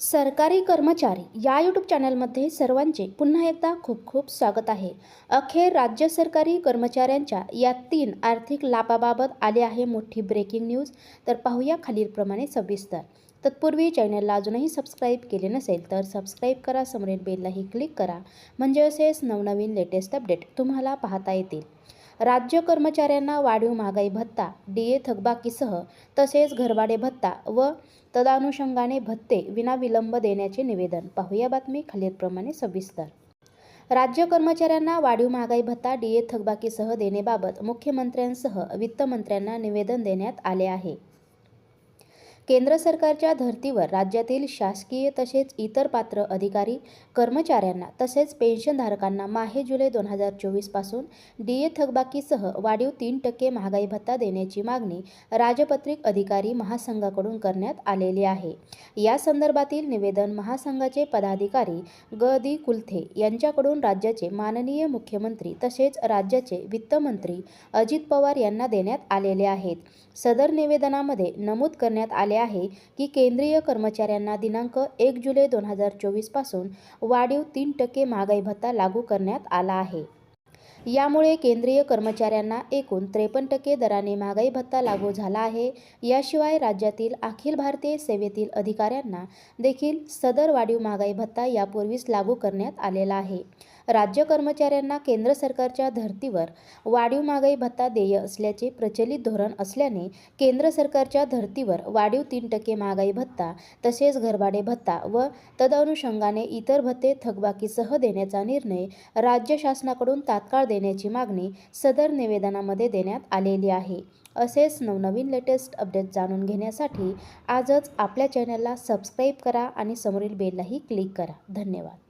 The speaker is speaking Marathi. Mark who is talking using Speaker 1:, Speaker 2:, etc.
Speaker 1: सरकारी कर्मचारी या यूट्यूब चॅनलमध्ये सर्वांचे पुन्हा एकदा खूप खूप स्वागत आहे. अखेर राज्य सरकारी कर्मचाऱ्यांच्या या तीन आर्थिक लाभाबाबत आले आहे मोठी ब्रेकिंग न्यूज तर पाहूया खालीलप्रमाणे सविस्तर. तत्पूर्वी चॅनलला अजूनही सबस्क्राईब केले नसेल तर सबस्क्राईब करा समोरील बेललाही क्लिक करा. म्हणजे असेच नवनवीन लेटेस्ट अपडेट तुम्हाला पाहता येतील. राज्य कर्मचाऱ्यांना वाढीव महागाई भत्ता डी ए थकबाकीसह तसेच घरभाडे भत्ता व तदानुषंगाने भत्ते विनाविलंब देण्याचे निवेदन. पाहूया बातमी खालीलप्रमाणे सविस्तर. राज्य कर्मचाऱ्यांना वाढीव महागाई भत्ता डी ए थकबाकीसह देण्याबाबत मुख्यमंत्र्यांसह वित्तमंत्र्यांना निवेदन देण्यात आले आहे. केंद्र सरकारच्या धर्तीवर राज्यातील शासकीय तसेच इतर पात्र अधिकारी कर्मचाऱ्यांना तसेच पेन्शनधारकांना माहे जुलै दोन हजार चोवीसपासून डी ए थकबाकीसह वाढीव तीन टक्के महागाई भत्ता देण्याची मागणी राजपत्रिक अधिकारी महासंघाकडून करण्यात आलेली आहे. या संदर्भातील निवेदन महासंघाचे पदाधिकारी ग. दी. कुलथे यांच्याकडून राज्याचे माननीय मुख्यमंत्री तसेच राज्याचे वित्तमंत्री अजित पवार यांना देण्यात आलेले आहेत. सदर निवेदनामध्ये नमूद करण्यात आले आहे की केंद्रीय कर्मचाऱ्यांना दिनांक एक जुलै दोन हजार चोवीसपासून वाढीव तीन टक्के महागाई भत्ता लागू करण्यात आला आहे. यामुळे केंद्रीय कर्मचाऱ्यांना एकूण त्रेपन्न टक्के दराने महागाई भत्ता लागू झाला आहे. याशिवाय राज्यातील अखिल भारतीय सेवेतील अधिकाऱ्यांना देखील सदर वाढीव महागाई भत्ता यापूर्वीच लागू करण्यात आलेला आहे. राज्य कर्मचाऱ्यांना केंद्र सरकारच्या धर्तीवर वाढीव महागाई भत्ता देय असल्याचे प्रचलित धोरण असल्याने केंद्र सरकारच्या धर्तीवर वाढीव तीन टक्के महागाई भत्ता तसेच घरभाडे भत्ता व तदनुषंगाने इतर भत्ते थकबाकीसह देण्याचा निर्णय राज्य शासनाकडून तात्काळ देण्याची मागणी सदर निवेदनामध्ये देण्यात आलेली आहे. असेच नवनवीन लेटेस्ट अपडेट जाणून घेण्यासाठी आजच आपल्या चॅनलला सबस्क्राईब करा आणि समोरील बेललाही क्लिक करा. धन्यवाद.